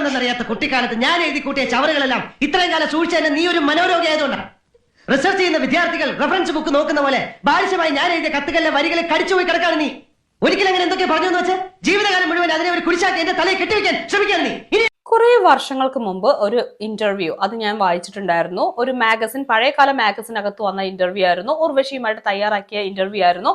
എന്തെന്നറിയാത്ത കുട്ടിക്കാലത്ത് ഞാൻ എഴുതി കൂട്ടിയ ചവറുകളെല്ലാം ഇത്രയും കാലം സൂക്ഷിച്ചതിന് നീ ഒരു മനോരോഗി ആയതുകൊണ്ടാണ്. റിസർച്ച് ചെയ്യുന്ന വിദ്യാർത്ഥികൾ റെഫറൻസ് ബുക്ക് നോക്കുന്ന പോലെ ബാലിശമായി ഞാൻ എഴുതിയ കത്തുകളിലെ വരികളെ കടിച്ചുപോയി കിടക്കാണ് നീ. ഒരിക്കലും അങ്ങനെ എന്തൊക്കെ പറഞ്ഞു വെച്ചാൽ വെച്ച്? ജീവിതകാലം മുഴുവൻ അതിനെ ഒരു കുരിശാക്കി എന്റെ തലയിൽ കെട്ടിവെക്കാൻ ശ്രമിക്കാൻ നീ. ഇനി കുറേ വർഷങ്ങൾക്ക് മുമ്പ് ഒരു ഇന്റർവ്യൂ അത് ഞാൻ വായിച്ചിട്ടുണ്ടായിരുന്നു. ഒരു മാഗസിൻ പഴയകാല മാഗസിനകത്ത് വന്ന ഇന്റർവ്യൂ ആയിരുന്നു. ഉർവശിയുമായിട്ട് തയ്യാറാക്കിയ ഇന്റർവ്യൂ ആയിരുന്നു.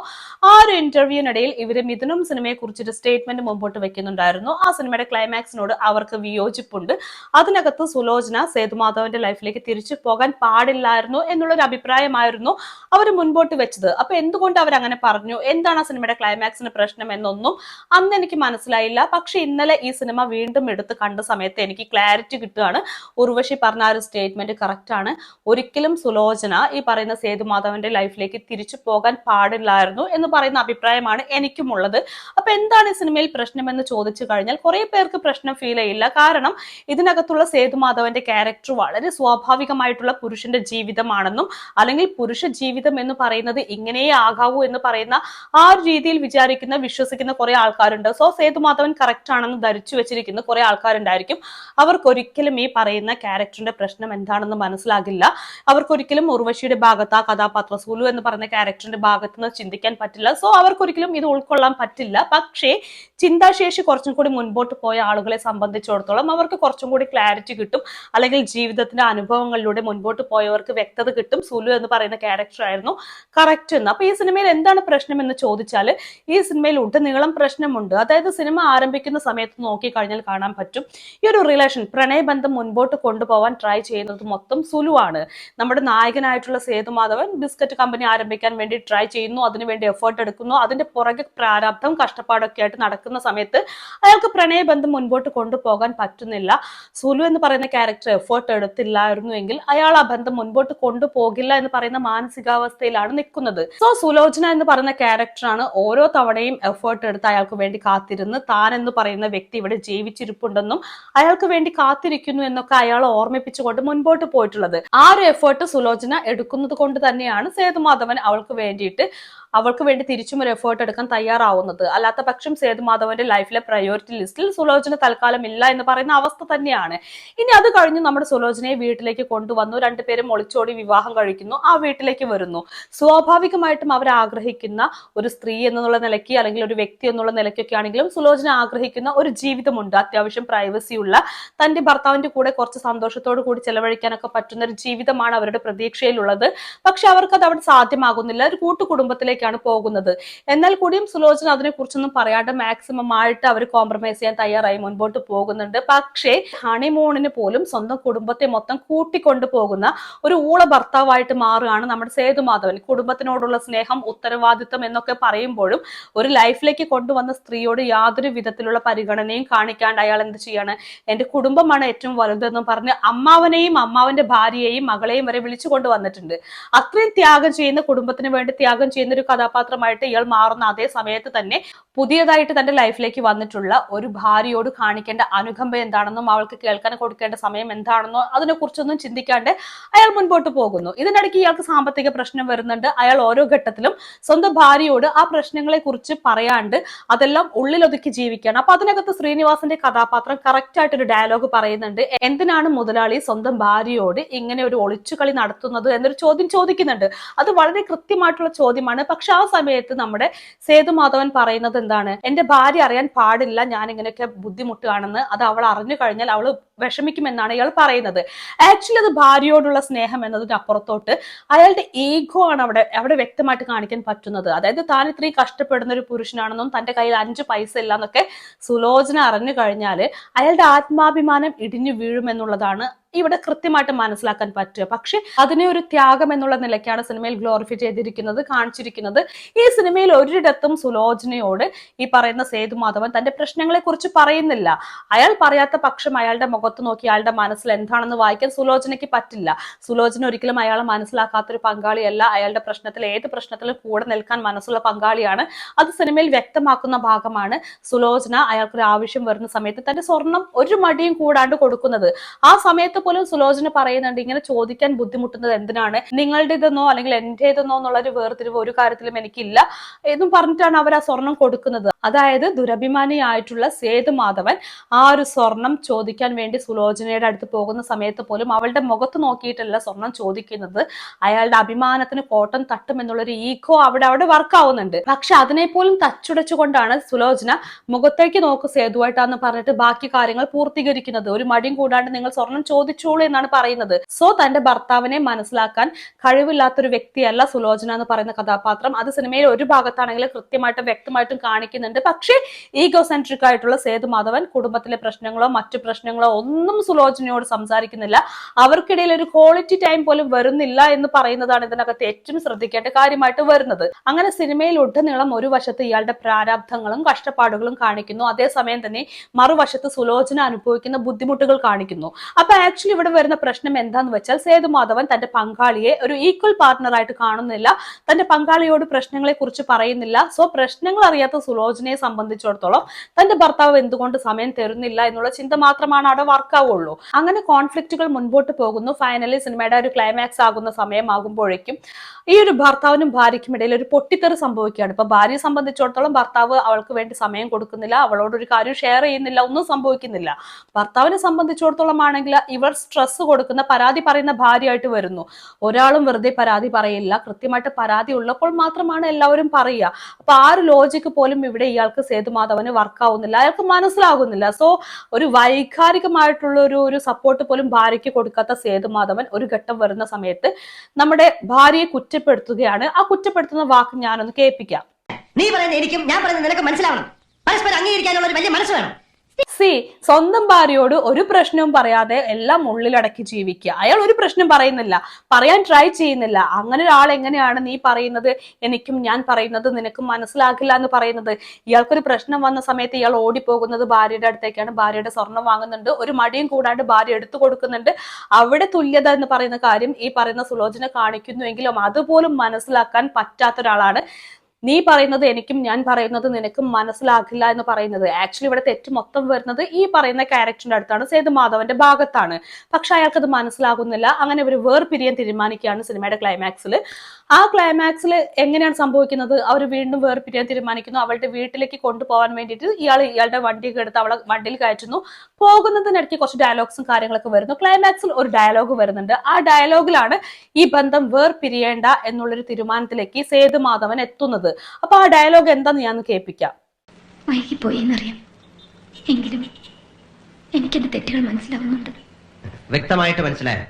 ആ ഒരു ഇന്റർവ്യൂവിനിടയിൽ ഇവർ മിഥുനം സിനിമയെ കുറിച്ചൊരു സ്റ്റേറ്റ്മെന്റ് മുമ്പോട്ട് വെക്കുന്നുണ്ടായിരുന്നു. ആ സിനിമയുടെ ക്ലൈമാക്സിനോട് അവർക്ക് വിയോജിപ്പുണ്ട്. അതിനകത്ത് സുലോചന സേതുമാധവന്റെ ലൈഫിലേക്ക് തിരിച്ചു പോകാൻ പാടില്ലായിരുന്നു എന്നുള്ളൊരു അഭിപ്രായമായിരുന്നു അവർ മുൻപോട്ട് വെച്ചത്. അപ്പൊ എന്തുകൊണ്ട് അവർ അങ്ങനെ പറഞ്ഞു? എന്താണ് ആ സിനിമയുടെ ക്ലൈമാക്സിന് പ്രശ്നം എന്നൊന്നും അന്ന് എനിക്ക് മനസ്സിലായില്ല. പക്ഷെ ഇന്നലെ ഈ സിനിമ വീണ്ടും എടുത്ത് കണ്ട സമയത്ത് എനിക്ക് ക്ലാരിറ്റി കിട്ടുകയാണ്. ഉർവശി പറഞ്ഞ ആ ഒരു സ്റ്റേറ്റ്മെന്റ് കറക്റ്റ് ആണ്. ഒരിക്കലും സുലോചന ഈ പറയുന്ന സേതുമാധവന്റെ ലൈഫിലേക്ക് തിരിച്ചു പോകാൻ പാടില്ലായിരുന്നു എന്ന് പറയുന്ന അഭിപ്രായമാണ് എനിക്കുമുള്ളത്. അപ്പൊ എന്താണ് ഈ സിനിമയിൽ പ്രശ്നമെന്ന് ചോദിച്ചു കഴിഞ്ഞാൽ കുറെ പേർക്ക് പ്രശ്നം ഫീൽ ചെയ്യില്ല. കാരണം ഇതിനകത്തുള്ള സേതുമാധവന്റെ ക്യാരക്ടർ വളരെ സ്വാഭാവികമായിട്ടുള്ള പുരുഷന്റെ ജീവിതമാണെന്നും അല്ലെങ്കിൽ പുരുഷ ജീവിതം എന്ന് പറയുന്നത് ഇങ്ങനെയേ ആകാവൂ എന്ന് പറയുന്ന ആ ഒരു രീതിയിൽ വിചാരിക്കുന്ന വിശ്വസിക്കുന്ന കുറെ ആൾക്കാരുണ്ട്. സോ സേതുമാധവൻ കറക്റ്റ് ആണെന്ന് ധരിച്ചു വെച്ചിരിക്കുന്ന കുറെ ആൾക്കാരുണ്ടായിരിക്കും. അവർക്കൊരിക്കലും ഈ പറയുന്ന ക്യാരക്ടറിന്റെ പ്രശ്നം എന്താണെന്ന് മനസ്സിലാകില്ല. അവർക്കൊരിക്കലും ഉർവശിയുടെ ഭാഗത്ത് ആ കഥാപാത്ര സുലു എന്ന് പറയുന്ന ക്യാരക്ടറിന്റെ ഭാഗത്ത് നിന്ന് ചിന്തിക്കാൻ പറ്റില്ല. സോ അവർക്കൊരിക്കലും ഇത് ഉൾക്കൊള്ളാൻ പറ്റില്ല. പക്ഷേ ചിന്താശേഷി കുറച്ചും കൂടി മുൻപോട്ട് പോയ ആളുകളെ സംബന്ധിച്ചിടത്തോളം അവർക്ക് കുറച്ചും കൂടി ക്ലാരിറ്റി കിട്ടും. അല്ലെങ്കിൽ ജീവിതത്തിന്റെ അനുഭവങ്ങളിലൂടെ മുൻപോട്ട് പോയവർക്ക് വ്യക്തത കിട്ടും. സുലു എന്ന് പറയുന്ന ക്യാരക്ടർ ആയിരുന്നു കറക്റ്റ് എന്ന്. അപ്പൊ ഈ സിനിമയിൽ എന്താണ് പ്രശ്നം എന്ന് ചോദിച്ചാൽ ഈ സിനിമയിൽ ഉടനീളം പ്രശ്നമുണ്ട്. അതായത് സിനിമ ആരംഭിക്കുന്ന സമയത്ത് നോക്കി കഴിഞ്ഞാൽ കാണാൻ പറ്റും. ഈ ഒരു റിലേഷൻ പ്രണയബന്ധം മുൻപോട്ട് കൊണ്ടുപോകാൻ ട്രൈ ചെയ്യുന്നത് മൊത്തം സുലുവാണ്. നമ്മുടെ നായകനായിട്ടുള്ള സേതുമാധവൻ ബിസ്ക്കറ്റ് കമ്പനി ആരംഭിക്കാൻ വേണ്ടി ട്രൈ ചെയ്യുന്നു അതിനുവേണ്ടി എഫേർട്ട് എടുക്കുന്നു അതിന്റെ പുറകെ പ്രാരാബ്ധം കഷ്ടപ്പാടൊക്കെ ആയിട്ട് നടക്കുന്ന സമയത്ത് അയാൾക്ക് പ്രണയബന്ധം മുൻപോട്ട് കൊണ്ടുപോകാൻ പറ്റുന്നില്ല. സുലു എന്ന് പറയുന്ന ക്യാരക്ടർ എഫേർട്ട് എടുത്തില്ലായിരുന്നു എങ്കിൽ അയാൾ ആ ബന്ധം മുൻപോട്ട് കൊണ്ടുപോകില്ല എന്ന് പറയുന്ന മാനസികാവസ്ഥയിലാണ് നിൽക്കുന്നത്. സോ സുലോചന എന്ന് പറയുന്ന ക്യാരക്ടറാണ് ഓരോ തവണയും എഫേർട്ട് എടുത്ത് അയാൾക്ക് വേണ്ടി കാത്തിരുന്ന് താൻ എന്ന് പറയുന്ന വ്യക്തി ഇവിടെ ജീവിച്ചിരിപ്പുണ്ടെന്നും അയാൾക്ക് വേണ്ടി കാത്തിരിക്കുന്നു എന്നൊക്കെ അയാൾ ഓർമ്മിപ്പിച്ചുകൊണ്ട് മുൻപോട്ട് പോയിട്ടുള്ളത്. ആ ഒരു എഫേർട്ട് സുലോചന എടുക്കുന്നത് കൊണ്ട് തന്നെയാണ് സേതുമാധവൻ അവൾക്ക് വേണ്ടിയിട്ട് അവൾക്ക് വേണ്ടി തിരിച്ചും ഒരു എഫേർട്ട് എടുക്കാൻ തയ്യാറാവുന്നത്. അല്ലാത്ത പക്ഷം സേതുമാധവന്റെ ലൈഫിലെ പ്രയോറിറ്റി ലിസ്റ്റിൽ സുലോചന തൽക്കാലം ഇല്ല എന്ന് പറയുന്ന അവസ്ഥ തന്നെയാണ്. ഇനി അത് കഴിഞ്ഞ് നമ്മുടെ സുലോചനയെ വീട്ടിലേക്ക് കൊണ്ടുവന്നു. രണ്ടുപേരും ഒളിച്ചോടി വിവാഹം കഴിക്കുന്നു. ആ വീട്ടിലേക്ക് വരുന്നു. സ്വാഭാവികമായിട്ടും അവർ ആഗ്രഹിക്കുന്ന ഒരു സ്ത്രീ എന്നുള്ള നിലയ്ക്ക് അല്ലെങ്കിൽ ഒരു വ്യക്തി എന്നുള്ള നിലയ്ക്കൊക്കെ ആണെങ്കിലും സുലോചന ആഗ്രഹിക്കുന്ന ഒരു ജീവിതമുണ്ട്. അത്യാവശ്യം പ്രൈവസി ഉള്ള തന്റെ ഭർത്താവിന്റെ കൂടെ കുറച്ച് സന്തോഷത്തോടു കൂടി ചെലവഴിക്കാനൊക്കെ പറ്റുന്ന ഒരു ജീവിതമാണ് അവരുടെ പ്രതീക്ഷയിലുള്ളത്. പക്ഷെ അവർക്ക് അത് അവിടെ സാധ്യമാകുന്നില്ല. ഒരു കൂട്ടുകുടുംബത്തിലേക്കാണ് പോകുന്നത്. എന്നാൽ കൂടിയും സുലോചന അതിനെ കുറിച്ചൊന്നും പറയാണ്ട് മാക്സിമം ആയിട്ട് അവർ കോംപ്രമൈസ് ചെയ്യാൻ തയ്യാറായി മുൻപോട്ട് പോകുന്നുണ്ട്. പക്ഷേ ഹണിമൂണിന് പോലും സ്വന്തം കുടുംബത്തെ മൊത്തം കൂട്ടിക്കൊണ്ടു പോകുന്ന ഒരു ഊള ഭർത്താവായിട്ട് മാറുകയാണ് നമ്മുടെ സേതുമാധവൻ കുടുംബത്തിനോടുള്ള സ്നേഹം ഉത്തരവാദിത്വം എന്നൊക്കെ പറയുമ്പോഴും ഒരു ലൈഫിലേക്ക് കൊണ്ടുവന്ന സ്ത്രീയോട് യാതൊരു വിധത്തിലുള്ള പരിഗണനയും കാണിക്കാണ്ട് അയാൾ എന്ത് ചെയ്യാണ്? എന്റെ കുടുംബമാണ് ഏറ്റവും വലുതെന്ന് പറഞ്ഞ് അമ്മാവനെയും അമ്മാവന്റെ ഭാര്യയെയും മകളെയും വരെ വിളിച്ചു കൊണ്ടുവന്നിട്ടുണ്ട്. അത്രയും ത്യാഗം ചെയ്യുന്ന കുടുംബത്തിന് വേണ്ടി ത്യാഗം ചെയ്യുന്ന ഒരു കഥാപാത്രമായിട്ട് ഇയാൾ മാറുന്ന അതേ സമയത്ത് തന്നെ പുതിയതായിട്ട് തന്റെ ലൈഫിലേക്ക് വന്നിട്ടുള്ള ഒരു ഭാര്യയോട് കാണിക്കേണ്ട അനുകമ്പ എന്താണെന്നും അവൾക്ക് കേൾക്കാൻ കൊടുക്കേണ്ട സമയം എന്താണെന്നോ അതിനെക്കുറിച്ചൊന്നും ചിന്തിക്കാണ്ട് അയാൾ മുൻപോട്ട് പോകുന്നു. ഇതിനിടയ്ക്ക് ഇയാൾക്ക് സാമ്പത്തിക പ്രശ്നം വരുന്നുണ്ട്. അയാൾ ഓരോ ഘട്ടത്തിലും സ്വന്തം ഭാര്യയോട് ആ പ്രശ്നങ്ങളെ കുറിച്ച് പറയാണ്ട് അതെല്ലാം ഉള്ളിലൊതുക്കി ജീവിക്കുകയാണ്. അപ്പൊ അതിനകത്ത് ശ്രീനിവാസന്റെ കഥാപാത്രം കറക്റ്റ് ആയിട്ട് ഒരു ഡയലോഗ് പറയുന്നുണ്ട്. എന്തിനാണ് മുതലാളി സ്വന്തം ഭാര്യയോട് ഇങ്ങനെ ഒരു ഒളിച്ചുകളി നടത്തുന്നത് എന്നൊരു ചോദ്യം ചോദിക്കുന്നുണ്ട്. അത് വളരെ കൃത്യമായിട്ടുള്ള ചോദ്യമാണ്. പക്ഷെ ആ സമയത്ത് നമ്മുടെ സേതുമാധവൻ പറയുന്നത് എന്താണ്? എന്റെ ഭാര്യ അറിയാൻ പാടില്ല ഞാൻ ഇങ്ങനെയൊക്കെ ബുദ്ധിമുട്ടുകയാണെന്ന്. അത് അവൾ അറിഞ്ഞു കഴിഞ്ഞാൽ അവൾ വിഷമിക്കുമെന്നാണ് ഇയാൾ പറയുന്നത്. ആക്ച്വലി അത് ഭാര്യയോടുള്ള സ്നേഹം എന്നതിനപ്പുറത്തോട്ട് അയാളുടെ ഈഗോ ആണ് അവിടെ അവിടെ വ്യക്തമായിട്ട് കാണിക്കാൻ പറ്റുന്നത്. അതായത് താൻ ഇത്രയും കഷ്ടപ്പെടുന്ന ഒരു പുരുഷനാണെന്നും തന്റെ കയ്യിൽ അഞ്ച് പൈസ ഇല്ല എന്നൊക്കെ സുലോചന അറിഞ്ഞു കഴിഞ്ഞാൽ അയാളുടെ ആത്മാഭിമാനം ഇടിഞ്ഞു വീഴുമെന്നുള്ളതാണ് ഇവിടെ കൃത്യമായിട്ട് മനസ്സിലാക്കാൻ പറ്റുക. പക്ഷെ അതിനെ ഒരു ത്യാഗം എന്നുള്ള നിലയ്ക്കാണ് സിനിമയിൽ ഗ്ലോറിഫൈ ചെയ്തിരിക്കുന്നത് കാണിച്ചിരിക്കുന്നത്. ഈ സിനിമയിൽ ഒരിടത്തും സുലോചനയോട് ഈ പറയുന്ന സേതു മാധവൻ തന്റെ പ്രശ്നങ്ങളെ കുറിച്ച് പറയുന്നില്ല. അയാൾ പറയാത്ത പക്ഷം അയാളുടെ മുഖത്ത് നോക്കി അയാളുടെ മനസ്സിൽ എന്താണെന്ന് വായിക്കാൻ സുലോചനയ്ക്ക് പറ്റില്ല. സുലോചന ഒരിക്കലും അയാളെ മനസ്സിലാക്കാത്തൊരു പങ്കാളിയല്ല. അയാളുടെ പ്രശ്നത്തിൽ ഏത് പ്രശ്നത്തിലും കൂടെ നിൽക്കാൻ മനസ്സുള്ള പങ്കാളിയാണ്. അത് സിനിമയിൽ വ്യക്തമാക്കുന്ന ഭാഗമാണ് സുലോചന. അയാൾക്കൊരു ആവശ്യം വരുന്ന സമയത്ത് തന്റെ സ്വർണം ഒരു മടിയും കൂടാണ്ട് കൊടുക്കുന്നത്. ആ സമയത്ത് പോലും സുലോചന പറയുന്നുണ്ട് ഇങ്ങനെ ചോദിക്കാൻ ബുദ്ധിമുട്ടുന്നത് എന്തിനാണ്? നിങ്ങളുടേതെന്നോ അല്ലെങ്കിൽ എന്റേതെന്നോ എന്നുള്ള ഒരു വേർതിരിവ് ഒരു കാര്യത്തിലും എനിക്കില്ല എന്നും പറഞ്ഞിട്ടാണ് അവർ ആ സ്വർണം കൊടുക്കുന്നത്. അതായത് ദുരഭിമാനിയായിട്ടുള്ള സേതുമാധവൻ ആ ഒരു സ്വർണം ചോദിക്കാൻ വേണ്ടി സുലോചനയുടെ അടുത്ത് പോകുന്ന സമയത്ത് പോലും അവളുടെ മുഖത്ത് നോക്കിയിട്ടല്ല സ്വർണം ചോദിക്കുന്നത്. അയാളുടെ അഭിമാനത്തിന് കോട്ടം തട്ടും എന്നുള്ളൊരു ഈഗോ അവിടെ അവിടെ വർക്ക് ആവുന്നുണ്ട്. പക്ഷെ അതിനെ പോലും തച്ചുടച്ചുകൊണ്ടാണ് സുലോചന മുഖത്തേക്ക് നോക്ക് സേതുവായിട്ടാന്ന് പറഞ്ഞിട്ട് ബാക്കി കാര്യങ്ങൾ പൂർത്തീകരിക്കുന്നത്. ഒരു മടിയും കൂടാണ്ട് നിങ്ങൾ സ്വർണം ചോദിച്ചോളൂ എന്നാണ് പറയുന്നത്. സോ തന്റെ ഭർത്താവിനെ മനസ്സിലാക്കാൻ കഴിവില്ലാത്തൊരു വ്യക്തിയല്ല സുലോചന എന്ന് പറയുന്ന കഥാപാത്രം. അത് സിനിമയിൽ ഒരു ഭാഗത്താണെങ്കിലും കൃത്യമായിട്ടും വ്യക്തമായിട്ടും കാണിക്കുന്നുണ്ട്. പക്ഷേ ഈഗോ സെൻട്രിക് ആയിട്ടുള്ള സേതു മാധവൻ കുടുംബത്തിലെ പ്രശ്നങ്ങളോ മറ്റു പ്രശ്നങ്ങളോ ഒന്നും സുലോചനയോട് സംസാരിക്കുന്നില്ല. അവർക്കിടയിൽ ഒരു ക്വാളിറ്റി ടൈം പോലും വരുന്നില്ല എന്ന് പറയുന്നതാണ് ഇതിനകത്ത് ഏറ്റവും ശ്രദ്ധിക്കേണ്ട കാര്യമായിട്ട് വരുന്നത്. അങ്ങനെ സിനിമയിൽ ഉടനീളം ഒരു വശത്ത് ഇയാളുടെ പ്രാരാബ്ധങ്ങളും കഷ്ടപ്പാടുകളും കാണിക്കുന്നു. അതേസമയം തന്നെ മറുവശത്ത് സുലോചന അനുഭവിക്കുന്ന ബുദ്ധിമുട്ടുകൾ കാണിക്കുന്നു. അപ്പൊ ആക്ച്വലി ഇവിടെ വരുന്ന പ്രശ്നം എന്താന്ന് വെച്ചാൽ സേതു മാധവൻ തന്റെ പങ്കാളിയെ ഒരു ഈക്വൽ പാർട്ട്ണറായിട്ട് കാണുന്നില്ല. തന്റെ പങ്കാളിയോട് പ്രശ്നങ്ങളെ കുറിച്ച് പറയുന്നില്ല. സോ പ്രശ്നങ്ങൾ അറിയാത്ത സുലോചനയെ സംബന്ധിച്ചിടത്തോളം തന്റെ ഭർത്താവ് എന്തുകൊണ്ട് സമയം തരുന്നില്ല എന്നുള്ള ചിന്ത മാത്രമാണ് അവിടെ വർക്കാവുള്ളൂ. അങ്ങനെ കോൺഫ്ലിക്റ്റുകൾ മുൻപോട്ട് പോകുന്നു. ഫൈനലി സിനിമയുടെ ഒരു ക്ലൈമാക്സ് ആകുന്ന സമയമാകുമ്പോഴേക്കും ഈ ഒരു ഭർത്താവിനും ഭാര്യയ്ക്കും ഇടയിൽ ഒരു പൊട്ടിത്തെറി സംഭവിക്കുകയാണ്. ഇപ്പൊ ഭാര്യയെ സംബന്ധിച്ചിടത്തോളം ഭർത്താവ് അവൾക്ക് വേണ്ടി സമയം കൊടുക്കുന്നില്ല അവളോട് ഒരു കാര്യം ഷെയർ ചെയ്യുന്നില്ല ഒന്നും സംഭവിക്കുന്നില്ല. ഭർത്താവിനെ സംബന്ധിച്ചിടത്തോളം ആണെങ്കിൽ ഇവർ സ്ട്രെസ് കൊടുക്കുന്ന പരാതി പറയുന്ന ഭാര്യയായിട്ട് വരുന്നു. ഒരാളും വെറുതെ പരാതി പറയില്ല. കൃത്യമായിട്ട് പരാതി ഉള്ളപ്പോൾ മാത്രമാണ് എല്ലാവരും പറയുക. അപ്പൊ ആ ഒരു ലോജിക്ക് പോലും ഇവിടെ ഇയാൾക്ക് സേതുമാധവന് വർക്ക് ആവുന്നില്ല. അയാൾക്ക് മനസ്സിലാകുന്നില്ല സോ ഒരു വൈകാരികമായിട്ടുള്ള ഒരു ഒരു സപ്പോർട്ട് പോലും ഭാര്യയ്ക്ക് കൊടുക്കാത്ത സേതുമാധവൻ ഒരു ഘട്ടം വരുന്ന സമയത്ത് നമ്മുടെ ഭാര്യയെ കുറ്റപ്പെടുത്തുകയാണ്. ആ കുറ്റപ്പെടുത്തുന്ന വാക്ക് ഞാനൊന്ന് കേൾപ്പിക്കാം. നീ പറയുന്ന എനിക്കും ഞാൻ പറയുന്നത് നിനക്ക് മനസ്സിലാവണം. പരസ്പരം അംഗീകരിക്കാനുള്ള ഒരു വലിയ മനസ്സ് വേണം. സി സ്വന്തം ഭാര്യയോട് ഒരു പ്രശ്നവും പറയാതെ എല്ലാം ഉള്ളിലടക്കി ജീവിക്കുക. അയാൾ ഒരു പ്രശ്നം പറയുന്നില്ല. പറയാൻ ട്രൈ ചെയ്യുന്നില്ല. അങ്ങനെ ഒരാൾ എങ്ങനെയാണ് നീ പറയുന്നത്? എനിക്കും ഞാൻ പറയുന്നത് നിനക്കും മനസ്സിലാക്കില്ല എന്ന് പറയുന്നത്. ഇയാൾക്കൊരു പ്രശ്നം വന്ന സമയത്ത് ഇയാൾ ഓടിപ്പോകുന്നത് ഭാര്യയുടെ അടുത്തേക്കാണ്. ഭാര്യയുടെ സ്വർണം വാങ്ങുന്നുണ്ട്. ഒരു മടിയും കൂടാണ്ട് ഭാര്യ എടുത്തു കൊടുക്കുന്നുണ്ട്. അവിടെ തുല്യത എന്ന് പറയുന്ന കാര്യം ഈ പറയുന്ന സുലോചന കാണിക്കുന്നുവെങ്കിലും അതുപോലും മനസ്സിലാക്കാൻ പറ്റാത്ത ഒരാളാണ് നീ പറയുന്നത് എനിക്കും ഞാൻ പറയുന്നത് നിനക്കും മനസ്സിലാകില്ല എന്ന് പറയുന്നത്. ആക്ച്വലി ഇവിടെ തെറ്റ് മൊത്തം വരുന്നത് ഈ പറയുന്ന ക്യാരക്ടറിന്റെ അടുത്താണ്. സേതു മാധവന്റെ ഭാഗത്താണ്. പക്ഷെ അയാൾക്ക് അത് മനസ്സിലാകുന്നില്ല. അങ്ങനെ ഒരു വേർപിരിയാൻ തീരുമാനിക്കുകയാണ് സിനിമയുടെ ക്ലൈമാക്സിൽ ആ ക്ലൈമാക്സിൽ എങ്ങനെയാണ് സംഭവിക്കുന്നത്? അവർ വീണ്ടും വേർപിരിയാൻ തീരുമാനിക്കുന്നു. അവളുടെ വീട്ടിലേക്ക് കൊണ്ടുപോകാൻ വേണ്ടിയിട്ട് ഇയാൾ ഇയാളുടെ വണ്ടി എടുത്ത് അവളെ വണ്ടിയിൽ കയറ്റുന്നു. പോകുന്നതിനിടയ്ക്ക് കുറച്ച് ഡയലോഗ്സും കാര്യങ്ങളൊക്കെ വരുന്നു. ക്ലൈമാക്സിൽ ഒരു ഡയലോഗ് വരുന്നുണ്ട്. ആ ഡയലോഗിലാണ് ഈ ബന്ധം വേർപിരിയേണ്ട എന്നുള്ളൊരു തീരുമാനത്തിലേക്ക് സേതു മാധവൻ എത്തുന്നത്. അപ്പൊ ആ ഡയലോഗ് എന്താന്ന് ഞാൻ കേൾപ്പിക്കാം. വൈകിപ്പോയി എന്നറിയാം എങ്കിലും എനിക്ക് എന്റെ തെറ്റുകൾ മനസ്സിലാവുന്നുണ്ട്. വ്യക്തമായിട്ട് മനസ്സിലായോ?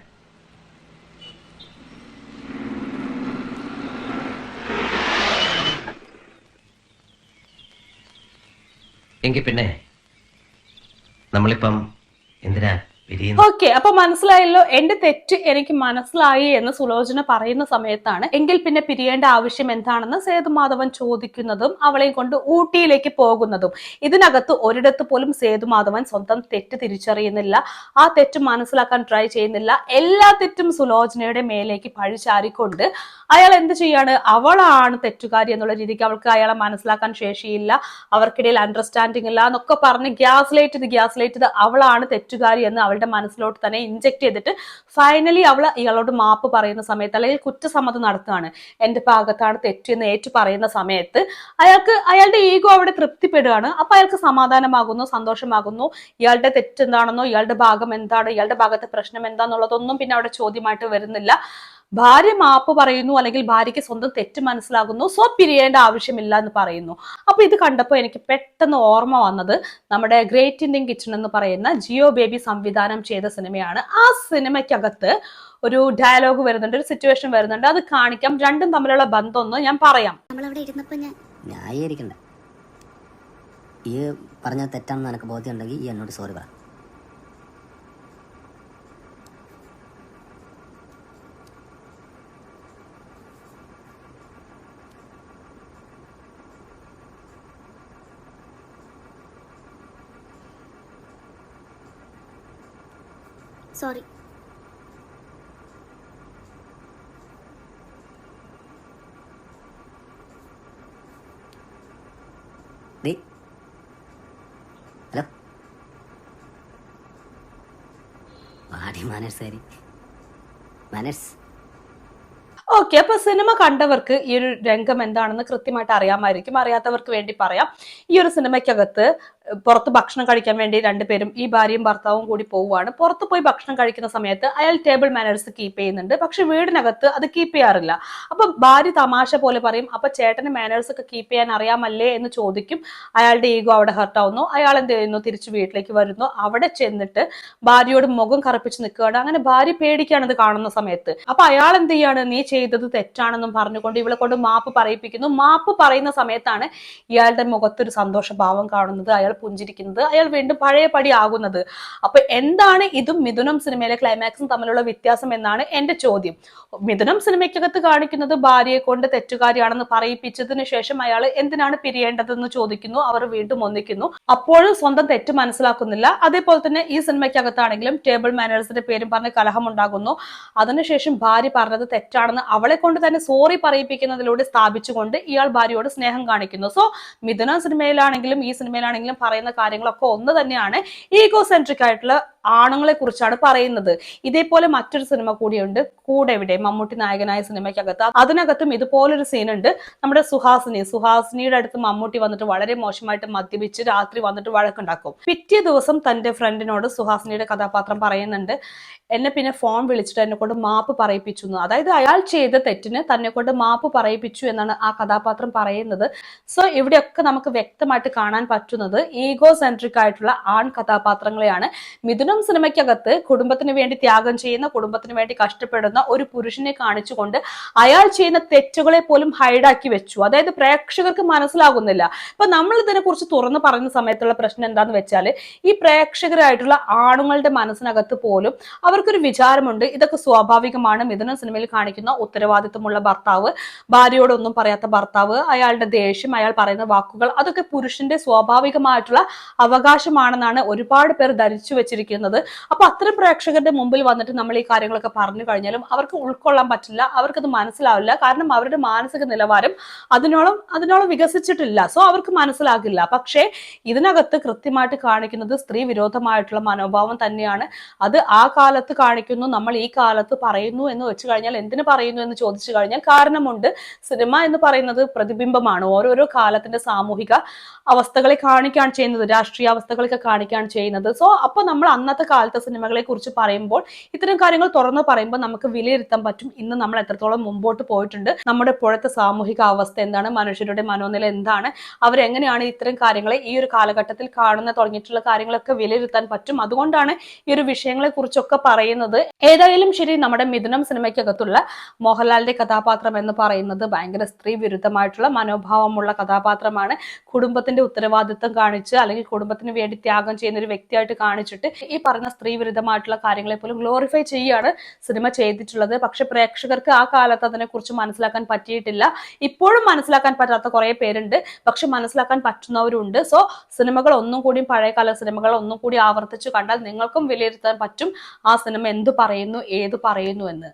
എങ്കിൽ പിന്നെ നമ്മളിപ്പം എന്തിനാ ഓക്കെ അപ്പൊ മനസ്സിലായല്ലോ എന്റെ തെറ്റ് എനിക്ക് മനസ്സിലായി എന്ന് സുലോചന പറയുന്ന സമയത്താണ്. എങ്കിൽ പിന്നെ പിരിയേണ്ട ആവശ്യം എന്താണെന്ന് സേതുമാധവൻ ചോദിക്കുന്നതും അവളെയും കൊണ്ട് ഊട്ടിയിലേക്ക് പോകുന്നതും. ഇതിനകത്ത് ഒരിടത്ത് പോലും സേതുമാധവൻ സ്വന്തം തെറ്റ് തിരിച്ചറിയുന്നില്ല. ആ തെറ്റ് മനസ്സിലാക്കാൻ ട്രൈ ചെയ്യുന്നില്ല. എല്ലാ തെറ്റും സുലോചനയുടെ മേലേക്ക് പഴിച്ചാരിക്കൊണ്ട് അയാൾ എന്ത് ചെയ്യാണ്? അവളാണ് തെറ്റുകാരി എന്നുള്ള രീതിക്ക് അവൾക്ക് അയാളെ മനസ്സിലാക്കാൻ ശേഷിയില്ല. അവർക്കിടയിൽ അണ്ടർസ്റ്റാൻഡിങ് ഇല്ല എന്നൊക്കെ പറഞ്ഞ് ഗ്യാസ് ലൈറ്റ് ഇത് ഗ്യാസ് ലൈറ്റ് ഇത് അവളാണ് തെറ്റുകാരി എന്ന് അവളുടെ മനസ്സിലോട്ട് തന്നെ ഇഞ്ചെക്ട് ചെയ്തിട്ട് ഫൈനലി അവൾ ഇയാളോട് മാപ്പ് പറയുന്ന സമയത്ത് അല്ലെങ്കിൽ കുറ്റസമ്മതം നടത്തുകയാണ്. എന്റെ ഭാഗത്താണ് തെറ്റെന്ന് ഏറ്റു പറയുന്ന സമയത്ത് അയാൾക്ക് അയാളുടെ ഈഗോ അവിടെ തൃപ്തിപ്പെടുകയാണ്. അപ്പൊ അയാൾക്ക് സമാധാനമാകുന്നു സന്തോഷമാകുന്നു. ഇയാളുടെ തെറ്റെന്താണെന്നോ ഇയാളുടെ ഭാഗം എന്താണ് ഇയാളുടെ ഭാഗത്തെ പ്രശ്നം എന്താണെന്നുള്ളതൊന്നും പിന്നെ അവിടെ ചോദ്യമായിട്ട് വരുന്നില്ല. ഭാര്യ മാപ്പ് പറയുന്നു അല്ലെങ്കിൽ ഭാര്യയ്ക്ക് സ്വന്തം തെറ്റ് മനസ്സിലാകുന്നു സോ പിരിയേണ്ട ആവശ്യമില്ല എന്ന് പറയുന്നു. അപ്പൊ ഇത് കണ്ടപ്പോൾ എനിക്ക് പെട്ടെന്ന് ഓർമ്മ വന്നത് നമ്മുടെ ഗ്രേറ്റ് ഇന്ത്യൻ കിച്ചൺ എന്ന് പറയുന്ന ജിയോ ബേബി സംവിധാനം ചെയ്ത സിനിമയാണ്. ആ സിനിമയ്ക്കകത്ത് ഒരു ഡയലോഗ് വരുന്നുണ്ട് ഒരു സിറ്റുവേഷൻ വരുന്നുണ്ട്. അത് കാണിക്കാം. രണ്ടും തമ്മിലുള്ള ബന്ധം ഒന്ന് ഞാൻ പറയാം ന്യായീകരിക്കണ്ട ഈ പറഞ്ഞ തെറ്റാണെന്ന് എനിക്ക് ബോധ്യം ഉണ്ടെങ്കിൽ ഈ എന്നോട് സോറി പറ. സോറി. ഹലോ. ഓക്കെ അപ്പൊ സിനിമ കണ്ടവർക്ക് ഈ ഒരു രംഗം എന്താണെന്ന് കൃത്യമായിട്ട് അറിയാമായിരിക്കും. അറിയാത്തവർക്ക് വേണ്ടി പറയാം. ഈ ഒരു സിനിമയ്ക്കകത്ത് പുറത്ത് ഭക്ഷണം കഴിക്കാൻ വേണ്ടി രണ്ടുപേരും ഈ ഭാര്യയും ഭർത്താവും കൂടി പോവുകയാണ്. പുറത്ത് പോയി ഭക്ഷണം കഴിക്കുന്ന സമയത്ത് അയാൾ ടേബിൾ മാനേഴ്സ് കീപ്പ് ചെയ്യുന്നുണ്ട്. പക്ഷെ വീടിനകത്ത് അത് കീപ്പ് ചെയ്യാറില്ല. അപ്പൊ ഭാര്യ തമാശ പോലെ പറയും അപ്പൊ ചേട്ടന് മാനേഴ്സ് ഒക്കെ കീപ്പ് ചെയ്യാൻ അറിയാമല്ലേ? എന്ന് ചോദിക്കും. അയാളുടെ ഈഗോ അവിടെ ഹർട്ട് ആവുന്നു. അയാൾ എന്ത് ചെയ്യുന്നു? തിരിച്ചു വീട്ടിലേക്ക് വരുന്നു. അവിടെ ചെന്നിട്ട് ഭാര്യയോട് മുഖം കറുപ്പിച്ച് നിൽക്കുകയാണ്. അങ്ങനെ ഭാര്യ പേടിക്കാണ് ഇത് കാണുന്ന സമയത്ത്. അപ്പൊ അയാൾ എന്ത് ചെയ്യാണ്? നീ ചെയ്തത് തെറ്റാണെന്നും പറഞ്ഞുകൊണ്ട് ഇവളെ കൊണ്ട് മാപ്പ് പറയിപ്പിക്കുന്നു. മാപ്പ് പറയുന്ന സമയത്താണ് ഇയാളുടെ മുഖത്തൊരു സന്തോഷഭാവം കാണുന്നത്. അയാൾ പുഞ്ചിരിക്കുന്നത്. അയാൾ വീണ്ടും പഴയ പടി ആകുന്നത്. അപ്പൊ എന്താണ് ഇതും മിഥുനം സിനിമയിലെ ക്ലൈമാക്സും തമ്മിലുള്ള വ്യത്യാസം എന്നാണ് എന്റെ ചോദ്യം. മിഥുനം സിനിമയ്ക്കകത്ത് കാണിക്കുന്നത് ഭാര്യയെ കൊണ്ട് തെറ്റുകാരിയാണെന്ന് പറയിപ്പിച്ചതിന് ശേഷം അയാൾ എന്തിനാണ് പിരിയേണ്ടതെന്ന് ചോദിക്കുന്നു. അവർ വീണ്ടും ഒന്നിക്കുന്നു. അപ്പോഴും സ്വന്തം തെറ്റ് മനസ്സിലാക്കുന്നില്ല. അതേപോലെ തന്നെ ഈ സിനിമയ്ക്കകത്താണെങ്കിലും ടേബിൾ മാനേഴ്സിന്റെ പേരും പറഞ്ഞ് കലഹമുണ്ടാകുന്നു അതിനുശേഷം ഭാര്യ പറഞ്ഞത് തെറ്റാണെന്ന് അവളെ കൊണ്ട് തന്നെ സോറി പറയിപ്പിക്കുന്നതിലൂടെ സ്ഥാപിച്ചുകൊണ്ട് ഇയാൾ ഭാര്യയോട് സ്നേഹം കാണിക്കുന്നു. സോ മിഥുന സിനിമയിലാണെങ്കിലും ഈ സിനിമയിലാണെങ്കിലും പറയുന്ന കാര്യങ്ങളൊക്കെ ഒന്ന് തന്നെയാണ് ഈഗോ സെൻട്രിക് ആയിട്ടുള്ള ആണുങ്ങളെ കുറിച്ചാണ് പറയുന്നത്. ഇതേപോലെ മറ്റൊരു സിനിമ കൂടിയുണ്ട്. കൂടെ എവിടെ മമ്മൂട്ടി നായകനായ സിനിമയ്ക്കകത്ത്. അതിനകത്തും ഇതുപോലൊരു സീനുണ്ട്. നമ്മുടെ സുഹാസിനി. സുഹാസിനിയുടെ അടുത്ത് മമ്മൂട്ടി വന്നിട്ട് വളരെ മോശമായിട്ട് മദ്യപിച്ച് രാത്രി വന്നിട്ട് വഴക്കുണ്ടാക്കും. പിറ്റേ ദിവസം തന്റെ ഫ്രണ്ടിനോട് സുഹാസിനിയുടെ കഥാപാത്രം പറയുന്നുണ്ട്. എന്നെ പിന്നെ ഫോൺ വിളിച്ചിട്ട് എന്നെ കൊണ്ട് മാപ്പ് പറയിപ്പിച്ചു അതായത് അയാൾ ചെയ്ത തെറ്റിന് തന്നെ കൊണ്ട് മാപ്പ് പറയിപ്പിച്ചു എന്നാണ് ആ കഥാപാത്രം പറയുന്നത്. സോ ഇവിടെയൊക്കെ നമുക്ക് വ്യക്തമായിട്ട് കാണാൻ പറ്റുന്നത് ഈഗോ സെൻട്രിക് ആയിട്ടുള്ള ആൺ കഥാപാത്രങ്ങളെയാണ്. മിഥുനം സിനിമയ്ക്കകത്ത് കുടുംബത്തിന് വേണ്ടി ത്യാഗം ചെയ്യുന്ന കുടുംബത്തിന് വേണ്ടി കഷ്ടപ്പെടുന്ന ഒരു പുരുഷനെ കാണിച്ചുകൊണ്ട് അയാൾ ചെയ്യുന്ന തെറ്റുകളെ പോലും ഹൈഡാക്കി വെച്ചു. അതായത് പ്രേക്ഷകർക്ക് മനസ്സിലാകുന്നില്ല. ഇപ്പൊ നമ്മൾ ഇതിനെ കുറിച്ച് തുറന്നു പറയുന്ന സമയത്തുള്ള പ്രശ്നം എന്താന്ന് വെച്ചാൽ ഈ പ്രേക്ഷകരായിട്ടുള്ള ആണുങ്ങളുടെ മനസ്സിനകത്ത് പോലും അവർക്കൊരു വിചാരമുണ്ട്. ഇതൊക്കെ സ്വാഭാവികമാണ്. മിഥുന സിനിമയിൽ കാണിക്കുന്ന ഉത്തരവാദിത്വമുള്ള ഭർത്താവ് ഭാര്യയോടൊന്നും പറയാത്ത ഭർത്താവ് അയാളുടെ ദേഷ്യം അയാൾ പറയുന്ന വാക്കുകൾ അതൊക്കെ പുരുഷന്റെ സ്വാഭാവികമായിട്ടുള്ള അവകാശമാണെന്നാണ് ഒരുപാട് പേർ ധരിച്ചു വെച്ചിരിക്കുന്നത്. അപ്പൊ അത്തരം പ്രേക്ഷകരുടെ മുമ്പിൽ വന്നിട്ട് നമ്മൾ ഈ കാര്യങ്ങളൊക്കെ പറഞ്ഞു കഴിഞ്ഞാലും അവർക്ക് ഉൾക്കൊള്ളാൻ പറ്റില്ല അവർക്കത് മനസ്സിലാവില്ല. കാരണം അവരുടെ മാനസിക നിലവാരം അതിനോളം അതിനോളം വികസിച്ചിട്ടില്ല. സോ അവർക്ക് മനസ്സിലാകില്ല. പക്ഷേ ഇതിനകത്ത് കൃത്യമായിട്ട് കാണിക്കുന്നത് സ്ത്രീ വിരോധമായിട്ടുള്ള മനോഭാവം തന്നെയാണ്. അത് ആ കാലത്ത് കാണിക്കുന്നു നമ്മൾ ഈ കാലത്ത് പറയുന്നു എന്ന് വെച്ച് കഴിഞ്ഞാൽ എന്തിനു പറയുന്നു എന്ന് ചോദിച്ചു കഴിഞ്ഞാൽ കാരണമുണ്ട്. സിനിമ എന്ന് പറയുന്നത് പ്രതിബിംബമാണ്. ഓരോരോ കാലത്തിന്റെ സാമൂഹിക അവസ്ഥകളെ കാണിക്കാൻ ചെയ്യുന്നത് രാഷ്ട്രീയ അവസ്ഥകളൊക്കെ കാണിക്കാൻ ചെയ്യുന്നത്. സോ അപ്പൊ നമ്മൾ അന്നത്തെ കാലത്തെ സിനിമകളെ കുറിച്ച് പറയുമ്പോൾ ഇത്തരം കാര്യങ്ങൾ തുറന്നു പറയുമ്പോൾ നമുക്ക് വിലയിരുത്താൻ പറ്റും. ഇന്ന് നമ്മൾ എത്രത്തോളം മുമ്പോട്ട് പോയിട്ടുണ്ട്. നമ്മുടെ ഇപ്പോഴത്തെ സാമൂഹിക അവസ്ഥ എന്താണ്? മനുഷ്യരുടെ മനോനില എന്താണ്? അവരെങ്ങനെയാണ് ഇത്തരം കാര്യങ്ങളെ ഈ ഒരു കാലഘട്ടത്തിൽ കാണുന്ന തുടങ്ങിയിട്ടുള്ള കാര്യങ്ങളൊക്കെ വിലയിരുത്താൻ പറ്റും? അതുകൊണ്ടാണ് ഈ ഒരു വിഷയങ്ങളെ കുറിച്ചൊക്കെ പറയുന്നത്. ഏതായാലും ശരി നമ്മുടെ മിഥുനം സിനിമയ്ക്കകത്തുള്ള മോഹൻലാലിന്റെ കഥാപാത്രം എന്ന് പറയുന്നത് ഭയങ്കര സ്ത്രീ വിരുദ്ധമായിട്ടുള്ള മനോഭാവമുള്ള കഥാപാത്രമാണ്. കുടുംബത്തിന്റെ ഉത്തരവാദിത്വം കാണിച്ച് അല്ലെങ്കിൽ കുടുംബത്തിന് വേണ്ടി ത്യാഗം ചെയ്യുന്ന ഒരു വ്യക്തിയായിട്ട് കാണിച്ചിട്ട് ഈ പറഞ്ഞ സ്ത്രീ വിരുദ്ധമായിട്ടുള്ള കാര്യങ്ങളെ പോലും ഗ്ലോറിഫൈ ചെയ്യാണ് സിനിമ ചെയ്തിട്ടുള്ളത്. പക്ഷെ പ്രേക്ഷകർക്ക് ആ കാലത്ത് അതിനെക്കുറിച്ച് മനസ്സിലാക്കാൻ പറ്റിയിട്ടില്ല. ഇപ്പോഴും മനസ്സിലാക്കാൻ പറ്റാത്ത കുറെ പേരുണ്ട്. പക്ഷെ മനസ്സിലാക്കാൻ പറ്റുന്നവരുണ്ട്. സോ സിനിമകൾ ഒന്നും കൂടി പഴയകാല സിനിമകൾ ഒന്നും കൂടി ആവർത്തിച്ചു കണ്ടാൽ നിങ്ങൾക്കും വിലയിരുത്താൻ പറ്റും ആ സിനിമ എന്തു പറയുന്നു ഏത് പറയുന്നു എന്ന്.